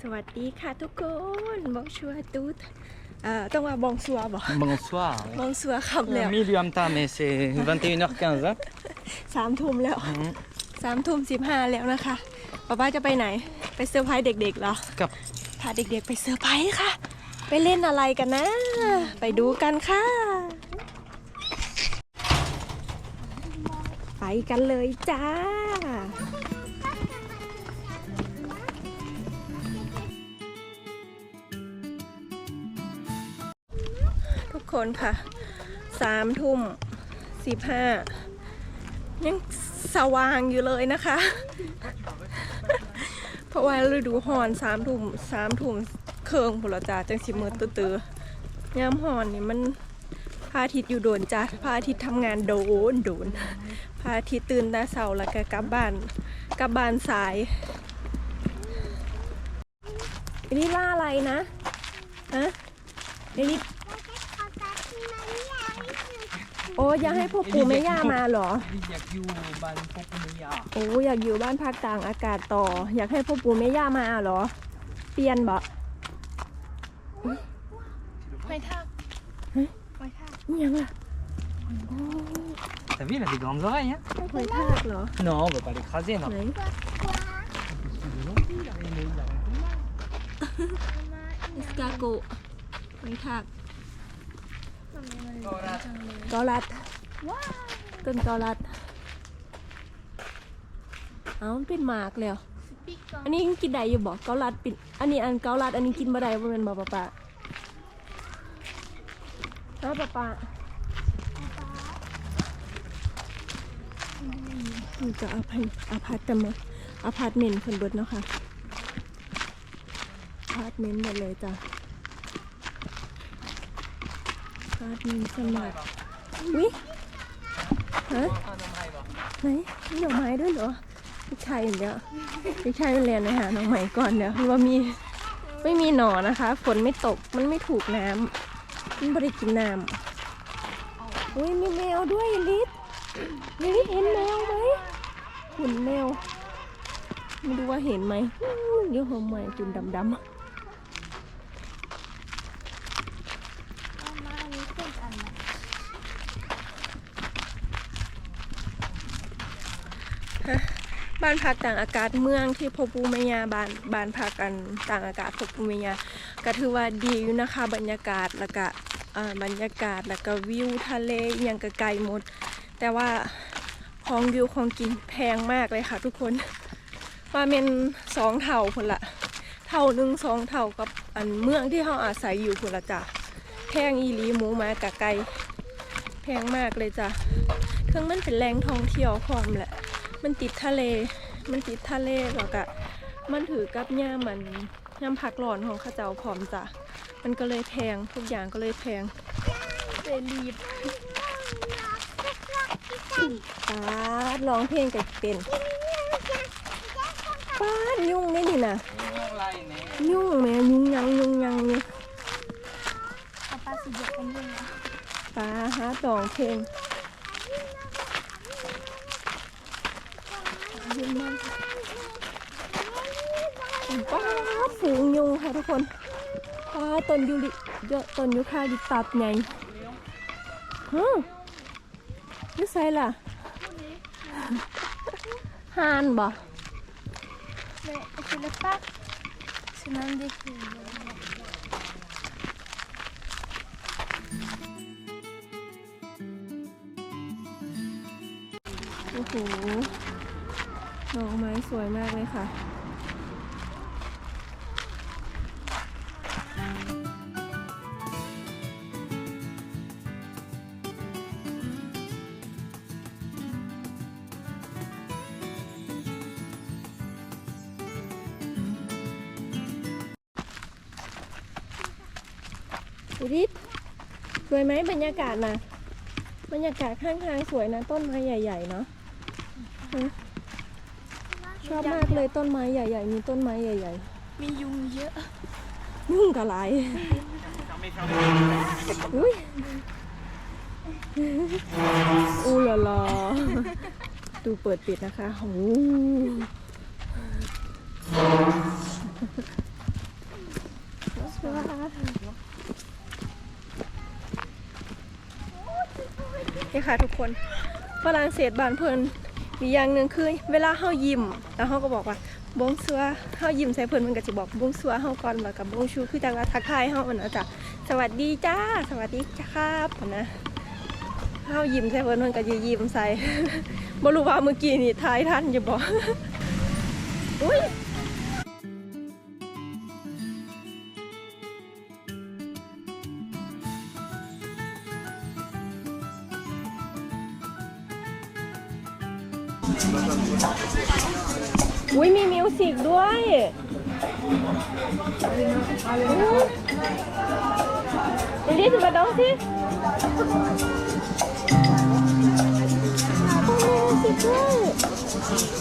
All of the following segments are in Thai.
สวัสดีค่ะทุกคนบองชัวตูดเอ่อต้องว่าบองชัวบอก Bonsoir. บองชัวคำแล้ว Milieu Amta, mais c'est 21h15. hein. สามทุ่มแล้ว Mhm. สามทุ่มสิบห้าแล้วนะคะป้าป้าจะไปไหน ไปเซอร์ไพรส์เด็กๆเหรอกับ พาเด็กๆไปเซอร์ไพรส์ค่ะ ไปเล่นอะไรกันนะ ไปดูกันค่ะ ไปกันเลยจ้า คนค่ะสามทุ่มสิบห้ายังสว่างอยู่เลยนะคะ เพราะว่าฤดูหอนสามทุ่มสามทุ่มเคืองพนละจ้าจังสิมือตื้อๆยามหอนนี่มันพระอาทิตย์อยู่โดนจ้าพระอาทิตย์ทำงานโดนโดนพระอาทิตย์ตื่นแต่เช้าแล้วก็กลับบ้านกลับบ้านสายอันนี้ล่าอะไรนะฮะอันนี้ โอ้อยากให้พวกปู่แม่ย่ามาเหรอ อยากอยู่บ้านพวกนี้อะโอ้อยากอยู่บ้านพักต่างอากาศต่อ อยากให้พ่อปู่แม่ย่ามาเหรอ เปลี่ยนบ่ไม่ทักเฮ้ยไม่ทักนี่ยังล่ะ T'as vu, il a des grandes oreilles, hein หอยทากเหรอ Non, on va pas l'écraser, non. ไหนอิสกาโกหอยทาก กอลัดต้นกอลัด เอ้ามันเป็นหมากเลยเหรอปีกก่อนอันนี้กินได้อยู่บ่เกาลัดปิดอันนี้อันเกาลัด อันนี้กินบ่ได้บ่แม่นบ่ป้าป้าเอ้าป้าป้านี่ก็อพาร์ตอพาร์ตเมนต์อพาร์ตเมนต์เพิ่นเบิดเนาะค่ะอพาร์ตเมนต์หมดเลยจ้ะอพาร์ตเมนต์สมัคร วิฮะไหนมีดอกไม้ด้วยเหรอไม่ใช่เดี๋ยวพี่ชายเรียนเลยหาน้องใหม่ก่อนเดี๋ยวว่ามีไม่มีหนอนะคะ ฝนไม่ตกมันไม่ถูกน้ำมันบริกินน้ำอุ้ยมีแมวด้วยลิศลิศเห็นแมวไหมหุ่นแมวไม่รู้ว่าเห็นไหมเดี๋ยวหัวใหม่หุ่นดำเอามาอันนี้เป็นอันไหน ๆ บ้านพักต่างอากาศเมืองที่พบูเมียบ้านบ้านพักกันต่างอากาศพบูเมียก็ถือว่าดีอยู่นะคะบรรยากาศแล้วก็บรรยากาศแล้วก็วิวทะเลยังก็ไกลหมด แต่ว่าของวิวของกินแพงมากเลยค่ะทุกคนว่าเป็นสองเท่าคนละเท่าหนึ่งสองเท่ากับอันเมืองที่เขาอาศัยอยู่คนละจ้ะแพงอีหลีหมูมากะไก่แพงมากเลยจ้ะเครื่องมันเป็นแหล่งท่องเที่ยวพร้อมแหละ มันติดทะเล มันติดทะเลแล้วก็มันถือกับย่ามันย่ำพักร้อนของเข้าเจ้าพร้อมจ้ะ มันก็เลยแพงทุกอย่างก็เลยแพงเจลีบป้าดร้องเพลงกับเป็นป้าดยุ่งได้นี่นะยุ่งแม่ยุ่งยังยุ่งยังนี่เอาปลาสีเหลืองกันด้วยนะป้าฮะร้องเพลง ยุ่งมากป้าฝูงยุงค่ะทุกคนป้าต้นยูริเยอะต้นยูคาลิตัสไงฮะยูไซล่ะฮานบ่เละคือเล็กปักฉะนั้นด้คือโอ้โห ดอกไม้สวยมากเลยค่ะอุดิตสวยไหมบรรยากาศนะบรรยากาศข้างทางสวยนะ ต้นไม้ใหญ่ ๆ เนาะฮะ ชอบมากเลยต้นไม้ใหญ่ๆ มีต้นไม้ใหญ่ๆมียุงเยอะๆยุ่งกระไลอุ้ยอู้ละลอดูเปิดปิดนะคะโอ้โหนี่ค่ะทุกคนฝรั่งเศสบานเพลิน มีอย่างหนึ่งคือเวลาเฮายิ้มแล้วเฮาก็บอกว่าบงซัวเฮายิ้มใส่เพิ่นมันก็จะบอกบงซัวเฮาก่อนแล้วกับบงชูคือจังว่าทักทายเฮาอันะจ้ะสวัสดีจ้า สวัสดีจ้าครับนะเฮายิ้มใส่เพิ่นเพิ่นก็จะยิ้มใส่บ่รู้ว่าเมื่อกี้นี่ทายทันอยู่บ่อุ้ย อุ้ยมีมิวสิกด้วยอุ๊ยดิสมาดองสิมิวสิกด้วย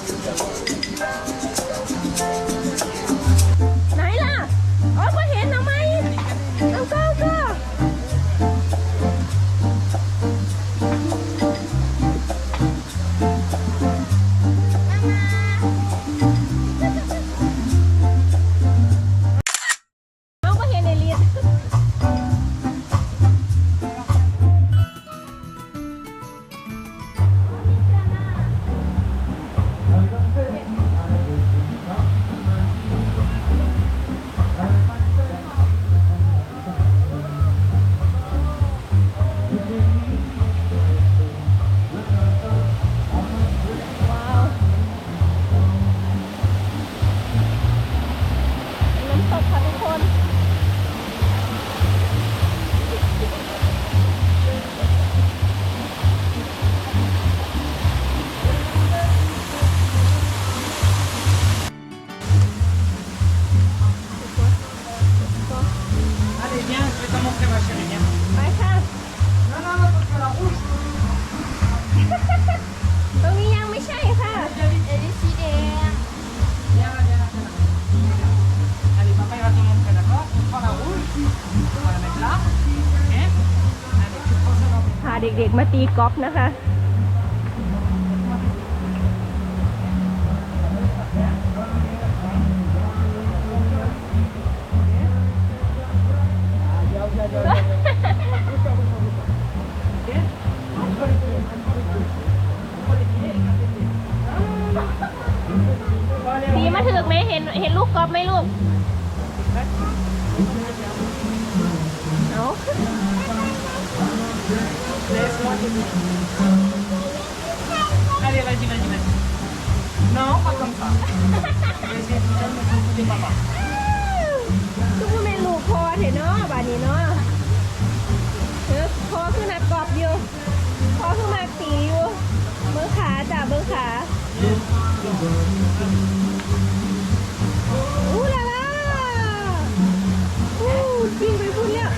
ด็กๆมาตีกอล์ฟนะคะตีมาถึกไหมเห็นเห็นลูกกอล์ฟไหมลูก เอา Allez, vas-y, vas-y, vas-y. Non, pas comme ça. Vas-y, donne le coup de papa. ทุกคนเป็นลูกพอเถอะเนาะบานนี้เนาะเออพอคือนักกอล์ฟอยู่ พอคือมากตีอยู่เบิ้งขาจ้ะเบิ้งขาอู้ลาลาอู้จริงไปพูดแล้ว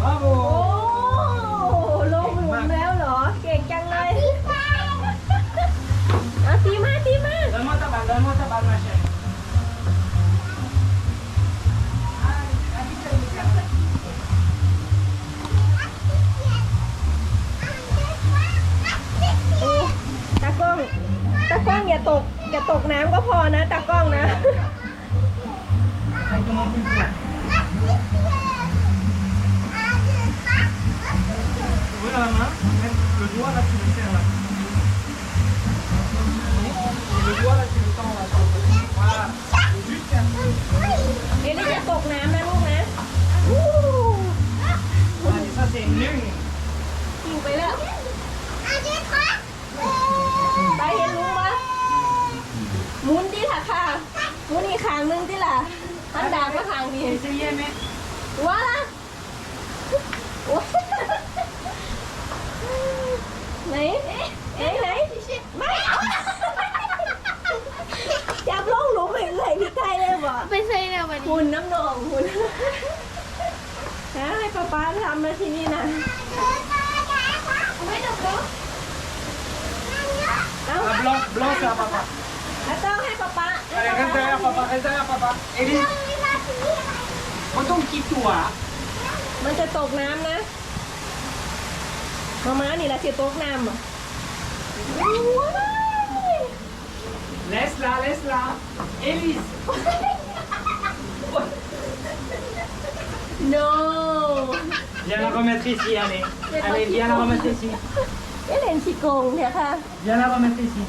โอ้ Bravo ลงหลุมแล้วเหรอ เก่งจังเลยเอาตีมาตีมา Donne-moi ta balle, donne-moi ta balle, ma chérie. โอ้ตากล้อง ตากล้องอย่าตก อย่าตกน้ำก็พอนะ ตากล้องนะ Avec ton plus fort. Ouvre ให้ Allez, ป๊า reste ป๊า derrière papa, reste derrière papa. Élise, retourne qui toi มันจะตกน้ำนะ มาม้านี่แหละจะตกน้ำอะ Laisse-la, laisse-la. Élise. no Viens la remettre ici, allez. Allez, viens la remettre ici. เอ๊ะเล่นชิโกงเนี่ยค่ะ Viens la remettre ici.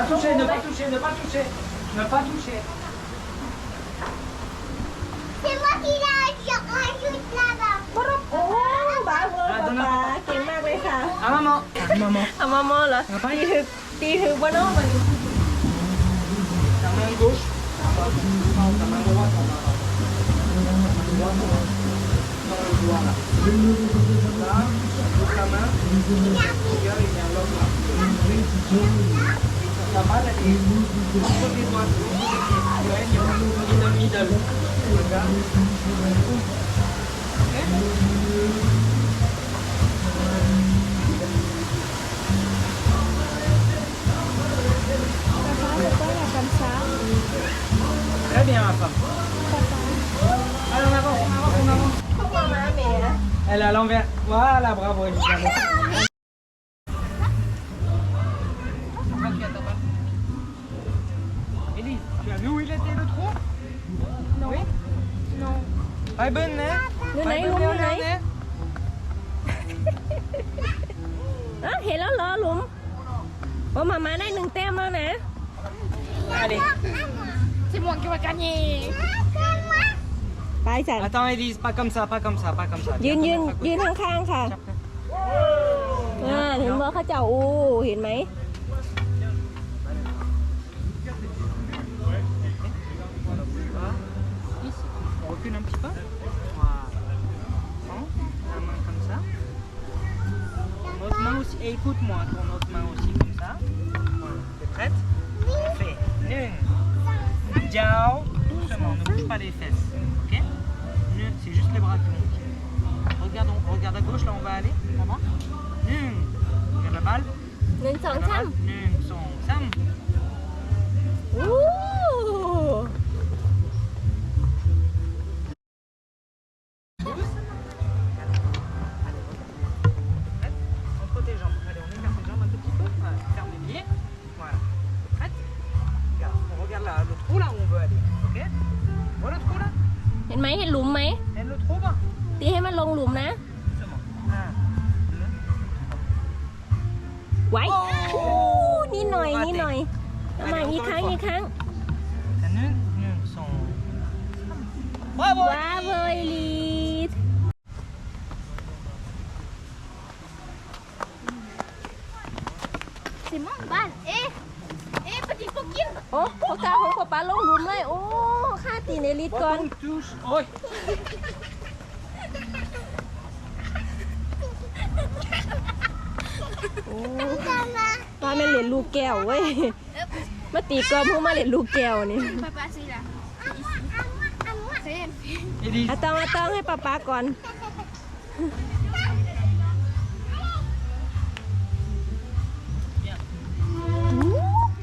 pas toucher, ne pas toucher, ne pas toucher, ne pas toucher. C'est moi qui la là-bas. Oh, papa. À maman. À maman. À maman, là. Ngapain? Tiru, gauche. Tangan droite. Voilà. Là, la main. Regarde, il y a là. Ta balle, elle est entre tes doigts. Ouais, il y a in the middle. Regarde. Très bien, ma femme. Allez, en avant, en avant, en avant. พวกมาม้าแหม่ Elle est à l'envers. Voilà, bravo, Elisabeth. ไปจัด Attends, Élise, pas comme ça, pas comme ça, pas comme ça. ยืน Viens, ยืน viens, viens, ยืนข้างๆค่ะอ่าเห็นว่าเขาเจ้าอู้เห็นไหม Ici. On recule un petit peu. Voilà. Prends la main comme ça. Ton autre main aussi. Et écoute-moi, ton autre main aussi comme ça. Voilà. T'es prête On fait une. Ciao. Doucement, ne bouge pas les fesses. Ok Une. C'est juste les bras qui montent. Regarde, on- regarde à gauche, là on va aller. Maman. Une. Regarde la balle. หนึ่งสอง Regarde เอามาอีกครั้งอีกครั้ง Un, une, une, son. Bravo ว้าวเวอร์ลีด C'est mon balle. Eh Eh, petit coquine โอ้โอกาของป๊าป๊าลงหลุมเลยโอ้ค่าตีในลิดก่อน Bâton de touche. Oui. โอ้ว่าแม่นเล่นลูกแก้วเว้ย มาตีกอล์ฟเพื่อมาเล่นลูกแก้วนี่ Papa, c'est là. C'est ici. C'est elle. Élise. อะต้องอะต้องให้ป๊าป๊าก่อน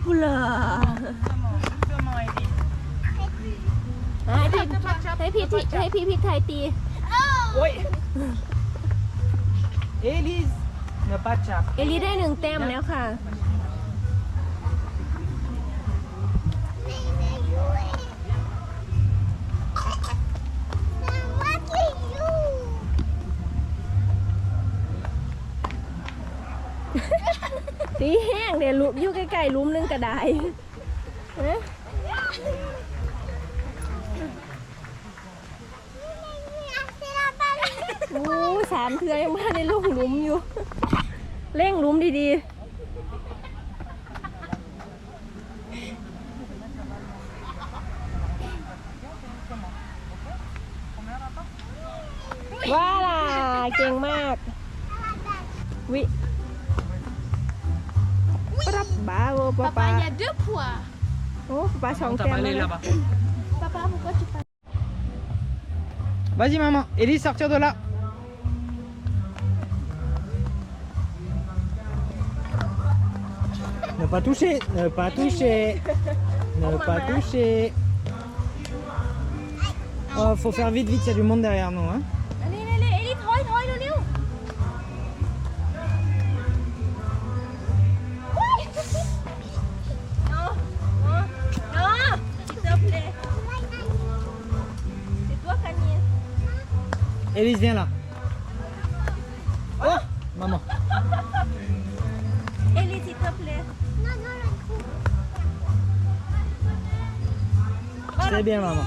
อู้ล่ะ Doucement, Élise. ให้พี่ให้พี่ที่ให้พี่พริกไทยตี Oui. Élise. Ne pas de chape. เอลีได้หนึ่งแต้มแล้วค่ะ ตีแห้ง เดี๋ยวลุอยู่ใกล้ๆหลุมหนึงก็ได้เอ๊ะโอ้สามเทือยังมาในลูกหลุมอยู่ เร่งหลุมดีๆว้าล่ะ เก่งมาก วิป รับบาโวปะ Papa, ปา il y a deux poids. โอ้ปลาสอง On t'a แต้ม pas แล้ว allé นะ là-bas. Papa, pourquoi tu parles Vas-y maman, Élise, sortir de là. Ne pas toucher, ne pas toucher, ne pas toucher. Oh, faut faire vite, vite, il y a du monde derrière nous. Hein. Elise, viens là. Oh Maman. เอลิซิเตอร์เพลส Non, non, le trou. Très bien, maman.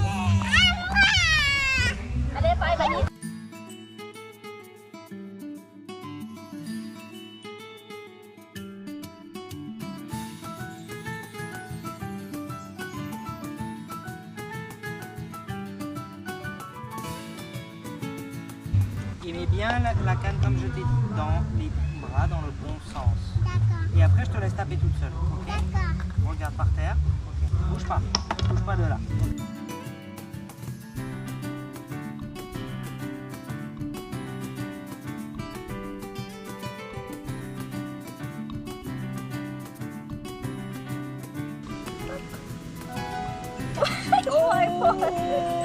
谢谢。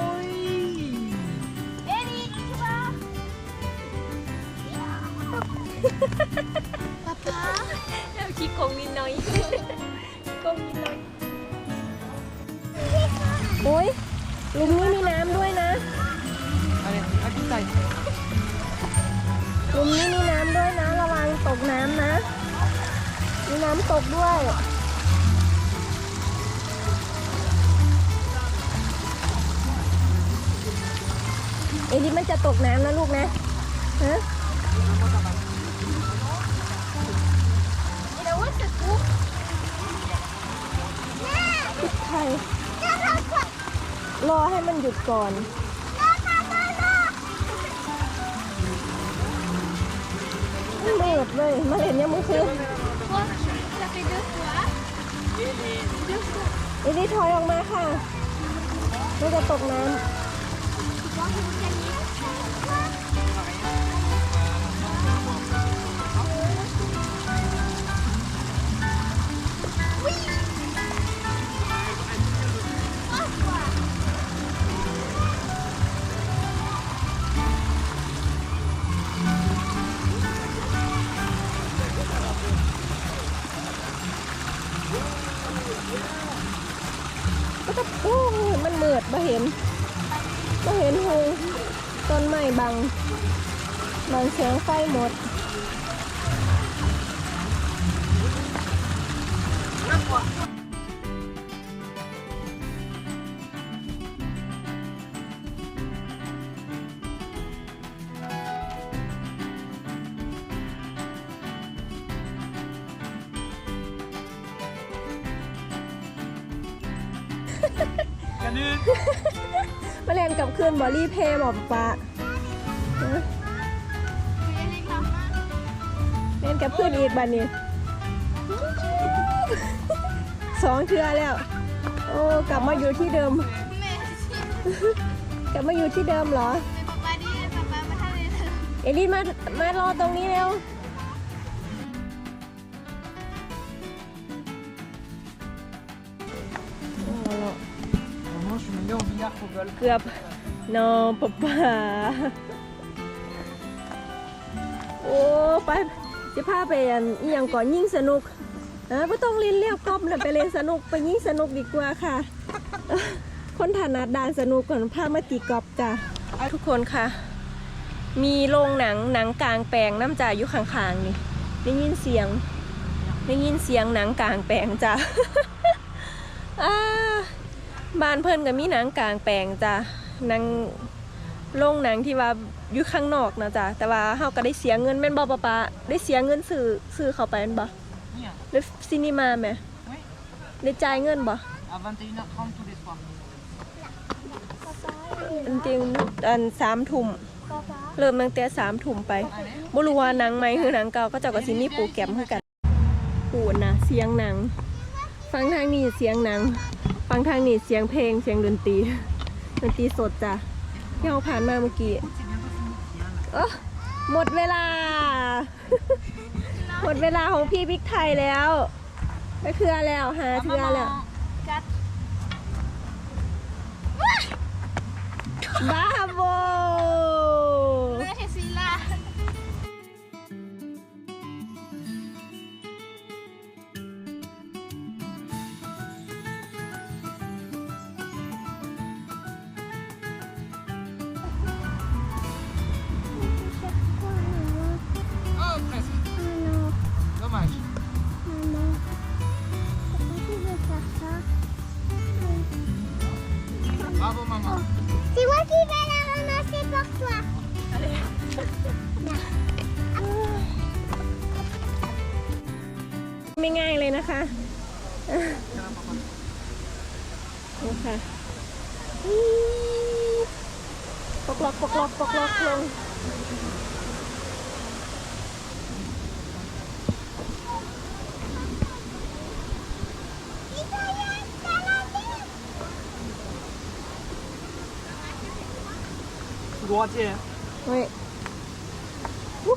รอให้มันหยุดก่อนมันเบิดเลยมาเล่นยังมึงคือ Quoi Ça fait deux fois. Deux fois. อีนี่ถอยออกมาค่ะมันจะตกน้ Tu ก็จะโอ้มันเมืดมาเห็นมาเห็นหงต้นไม้บัง บังแสงไฟหมด Canut บคืนบอลลี่เพย์บอกปะฮะ Tu veux y aller avec maman เล่นกับเพื่อนอีกบันนี้สองเทือแล้ว โอ้กลับมาอยู่ที่เดิม Mais si กลับมาอยู่ที่เดิมเหรอ Mais papa dit, papa va aller เอลี่มามารอตรงนี้เร็ว Maman, je suis meilleur au billard qu'au golf. เกือบ นอนปะป่าโอ้ไปจะพาไปอันอหย่างก่อนยิ่งสนุกอะไม่ต้องเล่นเรียบกอบนะไปเล่นสนุกไปยิ่งสนุกดีกว่าค่ะ คนถนัดดานสนุกก่อนพามาตีกอบจ้ะทุกคนค่ะ มีโรงหนังหนังกลางแปลงน้ำจ่าอยู่ข้างๆนี่ได้ยินเสียงได้ยินเสียงหนังกลางแปลงจ้ะบ้านเพิ่นก็มีหนังกลางแปลงจ้ะ หนังโรงหนังที่ว่าอยู่ข้างนอกนะจ๊ะแต่ว่าเฮาก็ได้เสียเงินแม่นบ่ปะปะได้เสียเงินซื้อซื้อเข้าไปแม่นบ่ Viens. ได้ซินิมาแหม Oui. ได้จ่ายเงินบ่ À 21h30 tous les soirs. อันจริงอันสามทุ่ม Papa เริ่มตั้งแต่สามทุ่มไปบ่รู้ว่าหนังใหม่คือหนังเก่าก็เจ้าก็สิมีโปรแกรมคือกันปูดนะเสียงหนัง ฟังทางนี้เสียงหนัง ฟังทางนี้เสียงเพลงเสียงดนตรี ดนตรีสดจ้ะที่เราผ่านมาเมื่อกี้เออหมดเวลา หมดเวลาของพี่บิ๊กไทยแล้วไปเทือแล้วหาเทือแล้ว Quatre. บ้าโบ Ouais,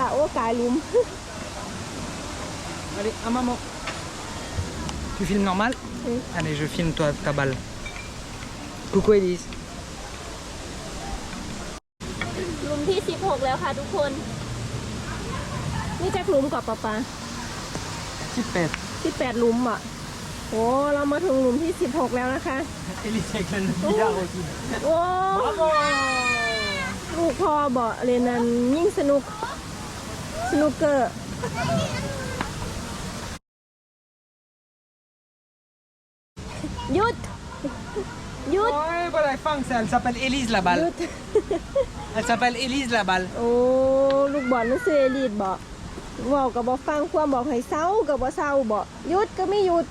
ละโอ้กายลุ้ม Allez, à maman. Tu filmes normal Oui. Allez, je filme toi ta balle. Coucou Elise. หลุมที่ 16 แล้วค่ะทุกคน นี่จะหลุมกับปะปา สิบแปดสิบแปดหลุมอะ โอ้เรามาถึงหลุมที่สิบหกแล้วนะคะเอลิเมันเลยยาวจริงโอ้ลูกพ่อบอกเรนันยิ่งสนุก สนุกเกอร์หยุดหยุด Ouais, voilà, Fang, elle s'appelle Elise la balle. elle s'appelle Elise la balle. Oh, look, bon, c'est เซรีดบอกเว่ากับบอกฟังความบอกให้เศร้ากับบอกเศร้าบอกหยุดก็ไม่หยุด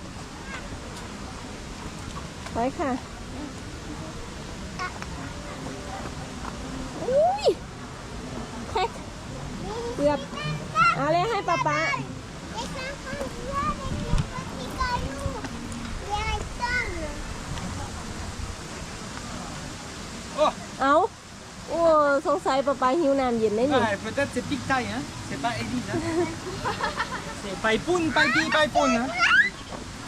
ไปค่ะอุ้ยแท็กเกือบเอาเลยให้ป๊าป๊าเอา โอ้สงสัยป๊าป๊าหิวน้ำเย็นได้นี่ ouais, Peut-être c'est Pic Taille, hein C'est pas Elise, hein C'est Paipoun, Paipi, Paipoun, hein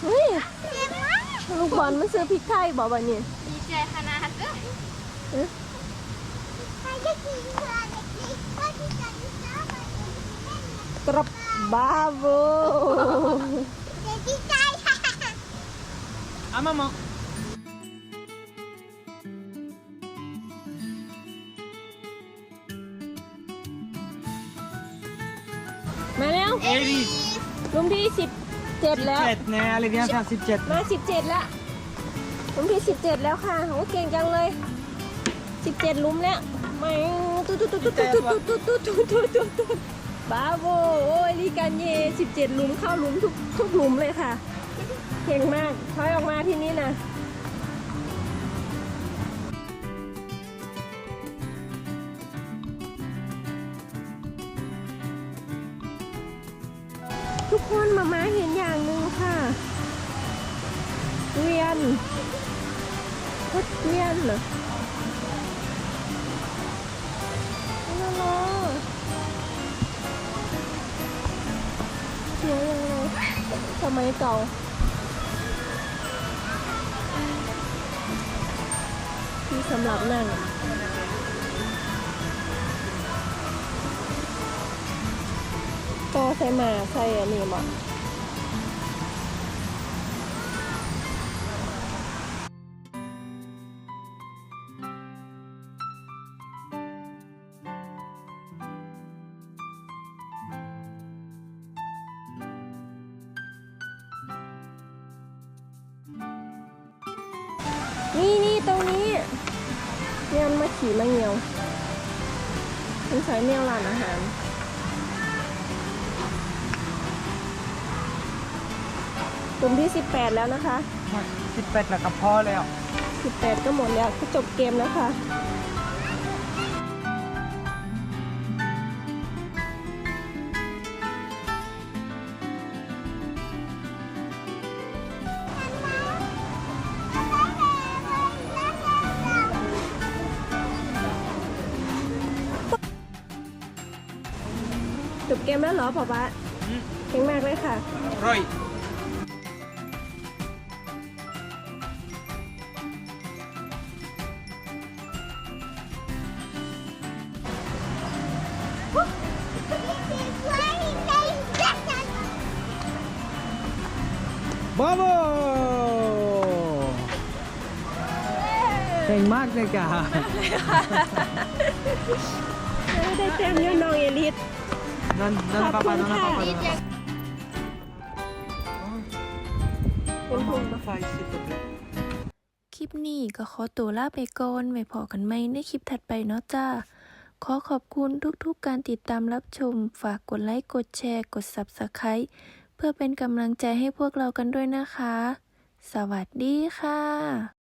เฮ้ย C'est moi ลูกบอลมันซื้อพริกไทยบอกว่านี่ดีใจขนาดนั้นใครจะกิน avec les petits cailloux ça va กรับบาโว C'est du taille. À maman. มาแล้ว Elise. ลุมที่สิบเจ็ดแล้ว Petite, mais allez, viens faire cette petite. มาสิบเจ็ดแล้วลุมที่สิบเจ็ดแล้วค่ะโอ้เก่งจังเลยสิบเจ็ดลุมแล้วไม่ตุ๊ดตุ๊ดตุ๊ดตุ๊ดตุ๊ดตุ๊ดตุ๊ดตุ๊ดตุ๊ดตุ๊ดตุ๊ดบาโวโอ้ยลีกันเย่สิบเจ็ดลุมเข้าลุมทุกทุกลุมเลยค่ะ เก่งมากถอยออกมาทีนี้นะ ทุกคนมามาเห็นอย่างหนึ่งค่ะเกวียนรถเกวียนเหรอฮัลโหลเสียยังไงสมัยเก่าที่สำหรับนั่ง ก็ใส่มาใส่อันนี้หมดนี่นี่ตรงนี้เนี่ยมาขี่มาเงียวมันใช้แนวร้านอาหาร กลุ่มที่ 18 แล้วนะคะ18 là cặp pho leo. 18 ก็หมดแล้วก็จบเกมแล้วค่ะ จบเกมแล้วเหรอป๊าป๊าเก่งมากเลยค่ะ Roy. Bravo King Mark les gars ได้เต็มยอน้องเอลิส Donne, donne à papa, donne à papa. Donne à papa. เป็นห่วง Oh, faille, s'il te plaît. คลิปนี้ก็ขอตัวลาไปก่อนไว้พอกันไหมในคลิปถัดไปเนาะจ้า ขอขอบคุณทุกๆกการติดตามรับชม ฝากกดไลค์ กดแชร์ กด Subscribe เพื่อเป็นกำลังใจให้พวกเรากันด้วยนะคะ สวัสดีค่ะ